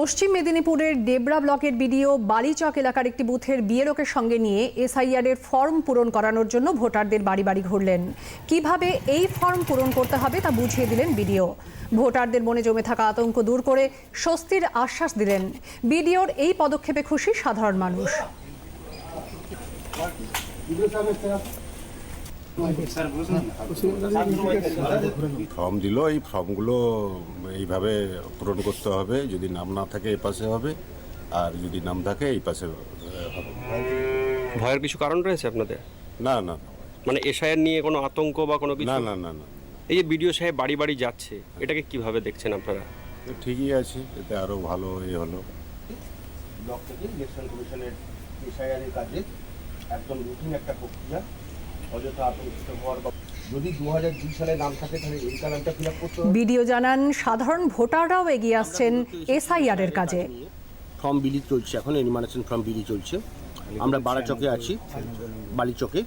পশ্চিম মেদিনীপুরের ডেবরা ব্লকের বিডিও বালিচক এলাকার একটি বুথের বিএলওকে সঙ্গে নিয়ে এসআইআর এর ফর্ম পূরণ করানোর জন্য ভোটারদের বাড়ি বাড়ি ঘুরলেন। কীভাবে এই ফর্ম পূরণ করতে হবে তা বুঝিয়ে দিলেন বিডিও। ভোটারদের মনে জমে থাকা আতঙ্ক দূর করে স্বস্তির আশ্বাস দিলেন। বিডিওর এই পদক্ষেপে খুশি সাধারণ মানুষ। ফর্ম দিল এই ফর্মগুলো এইভাবে পূরণ করতে হবে যদি নাম না থাকে এই পাশে হবে আর যদি নাম থাকে এই পাশে হবে। ভয়ের কিছু কারণ রয়েছে আপনাদের? না না। মানে এসআইয়ের নিয়ে কোনো আতঙ্ক বা কোনো কিছু? না না না না। এই যে বিডিও সাহেব বাড়ি বাড়ি যাচ্ছে এটাকে কীভাবে দেখছেন আপনারা? ঠিকই আছে এতে আরও ভালো এ হলো। ব্লক থেকে ইলেকশন কমিশনের এসআইআরের কাজে একদম রুটিন একটা প্রক্রিয়া অযথা আতঙ্কিত হওয়ার যদি দু হাজার দুই সালে নাম থাকে তাহলে এই কালামটা ফিল আপ করতে বিডিও জানান সাধারণ ভোটাররাও এগিয়ে আসছেন এসআইআর এর কাজে। ফর্ম বিলি চলছে এখন এনিমানেশন ফর্ম বিলি চলছে। আমরা বারাচকে আছি বালিচকে।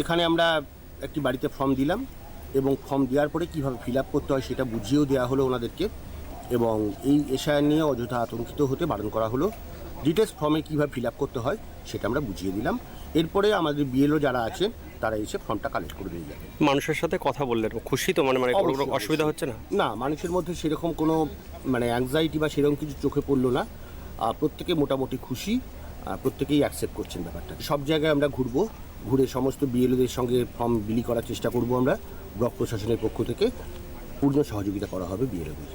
এখানে আমরা একটি বাড়িতে ফর্ম দিলাম এবং ফর্ম দেওয়ার পরে কীভাবে ফিল আপ করতে হয় সেটা বুঝিয়েও দেওয়া হলো ওনাদেরকে এবং এই এশায়ার নিয়ে অযথা আতঙ্কিত হতে বারণ করা হলো। ডিটেলস ফর্মে কীভাবে ফিল আপ করতে হয় সেটা আমরা বুঝিয়ে দিলাম। এরপরে আমাদের বিএলও যারা আছে তারা এসে ফর্মটা কালেক্ট করে দিয়ে যাবে। মানুষের সাথে কথা বললেন খুশি তো মানে মানে কোনো অসুবিধা হচ্ছে না? না মানুষের মধ্যে সেরকম কোনো মানে অ্যাংজাইটি বা সেরকম কিছু চোখে পড়ল না। প্রত্যেকে মোটামুটি খুশি প্রত্যেকেই অ্যাকসেপ্ট করছেন ব্যাপারটা। সব জায়গায় আমরা ঘুরবো ঘুরে সমস্ত বিএলওদের সঙ্গে ফর্ম বিলি করার চেষ্টা করব আমরা ব্লক প্রশাসনের পক্ষ থেকে। পূর্ণ সহযোগিতা করা হবে বিএলওদের